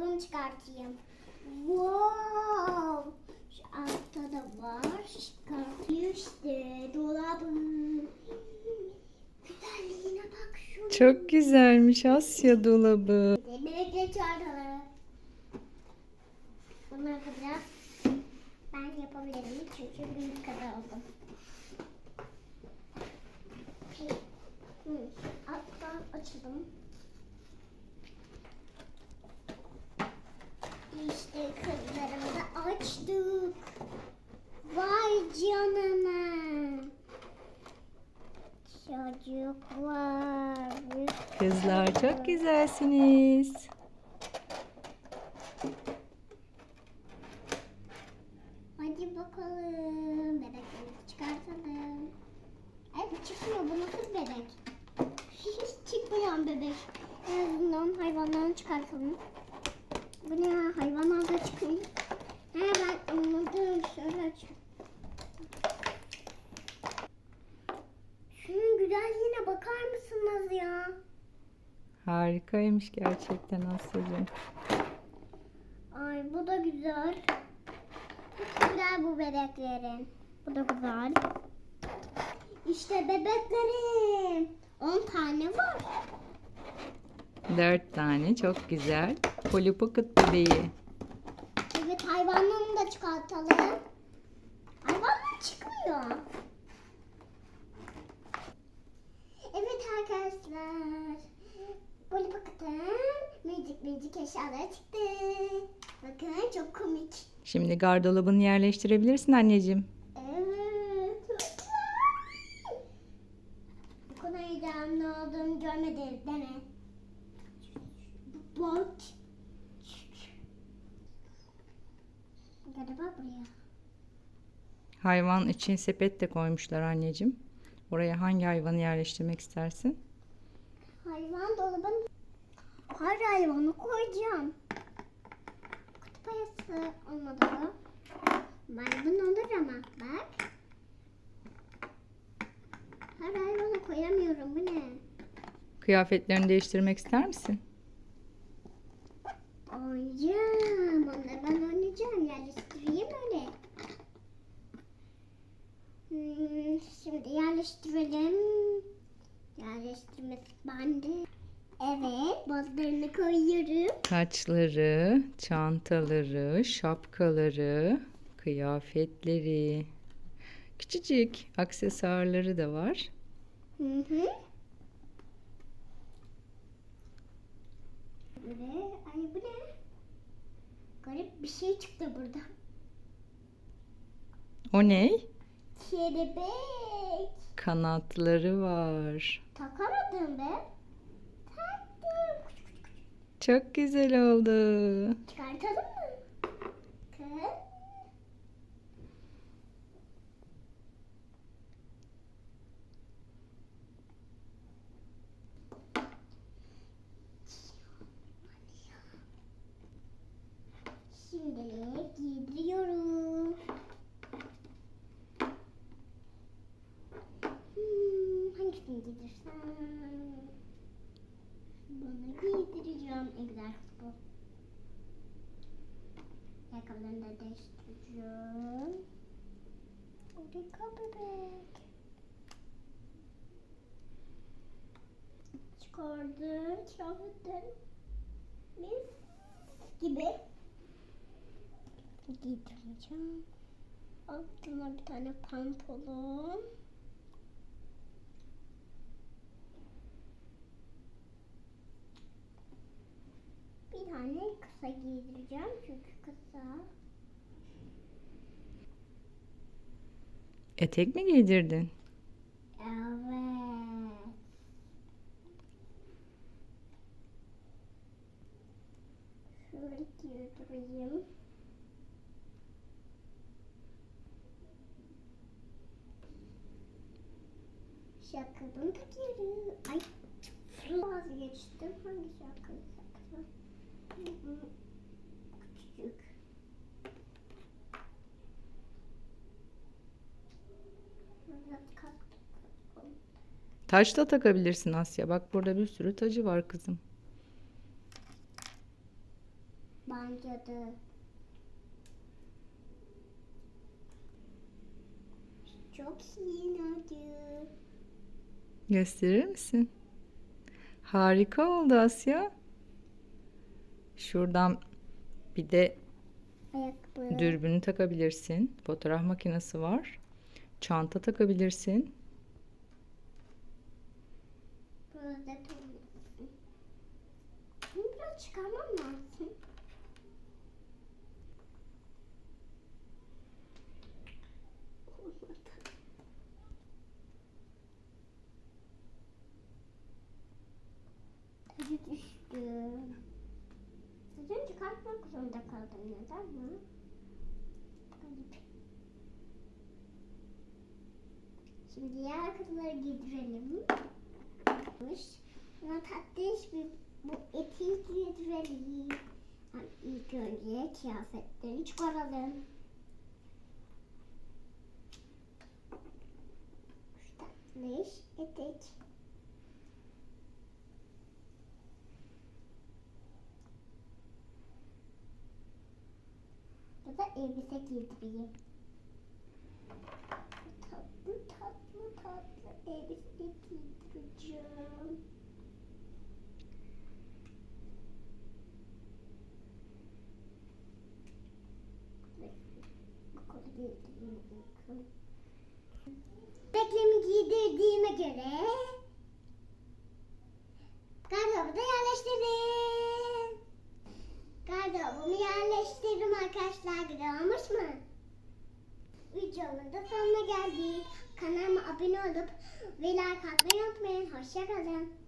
dolabını çıkartayım. Wow. Şu altta da var. Çıkartıyor işte dolabı. Güzelliğine bak şunun. Çok güzelmiş Asya dolabı. Bebekle çağıralım. Bunu yapacağız. Ben yapabilirim çünkü büyük kadar oldum. Hı, Alttan açalım. İşte kızlarımı da açtık. Vay canına. Çocuklar. Kızlar çok güzelsiniz. Hadi bakalım. Bebekleri çıkartalım. Ay bu çıkmıyor. Bu nasıl bebek? Hiç çıkmayan bebek. En azından hayvanlarını çıkartalım. Bu ne ya? Hayvanlar da çıkıyor. He ben anladım. Şöyle aç. Şunun güzelliğine bakar mısınız ya? Harikaymış gerçekten Asya'cığım. Ay bu da güzel. Çok güzel bu bebeklerin. Bu da güzel. İşte bebeklerim. 10 tane var. Dört tane çok güzel. Polly Pocket bebeği. Evet hayvanlarını da çıkartalım. Hayvanlar çıkmıyor. Evet arkadaşlar. Böyle bakın. Müzik müzik eşyalar çıktı. Bakın çok komik. Şimdi gardırobunu yerleştirebilirsin anneciğim. Evet. Bu kadar heyecanlı olduğumu görmediniz değil mi? Bak. Galiba buraya. Hayvan için sepet de koymuşlar anneciğim. Oraya hangi hayvanı yerleştirmek istersin? Hayvan dolabın her hayvanı koyacağım. Kutup ayısı olmadı mı? Maymun olur ama bak. Her hayvanı koyamıyorum bu ne? Kıyafetlerini değiştirmek ister misin? Oynayacağım. Onları ben oynayacağım. Yerleştireyim öyle. Hmm, şimdi yerleştirelim. Yerleştirmesi bende. Evet. Bazılarını koyuyorum. Taçları, çantaları, şapkaları, kıyafetleri, küçücük aksesuarları da var. Hı hı. Ve ay bu ne? Garip bir şey çıktı burada. O ne? Kelebek. Kanatları var. Takamadım be. Taktım. Çok güzel oldu. Çıkartalım mı? Giydirsem? Bunu giydireceğim. Bu. Ayakkabılarını da değiştireceğim. Harika bebek. Çıkardım kıyafetleri. Mis gibi. Giydireceğim. Altına bir tane pantolon. Bir tane kısa giydireceğim çünkü kısa. Etek mi giydirdin? Evet. Şöyle giydireyim. Şapkamı takıyorum. Ay vazgeçtim. Hangi şapkayı taksam? Hı hı. Küçücük. Biraz kalktım. Taç da takabilirsin Asya. Bak burada bir sürü tacı var kızım. Bence de. Çok iyi oldu. Gösterir misin? Harika oldu Asya. Şuradan bir de Ayakkabı. dürbünü takabilirsin. Fotoğraf makinesi var. Çanta takabilirsin. Durmasın. Bunu biraz çıkarmam lazım. Taşı düştü. Taşını çıkartmak zorunda kaldım. Neden mi? Şimdi diğer kızları giydirelim. Mış. Buna tatlış bir bu eti giydirelim. Yani ilk önce kıyafetleri çıkaralım. Şu tatlış etek. Ya da elbise giydireyim. Tatlı tatlı tatlı elbise giydireceğim. Beklemi giydirdiğime göre gardırobu da yerleştirdim. Gardırobumu yerleştirdim arkadaşlar. Güzel olmuş mu? Videonun da sonuna geldik. Kanalıma abone olup ve like atmayı unutmayın. Hoşçakalın.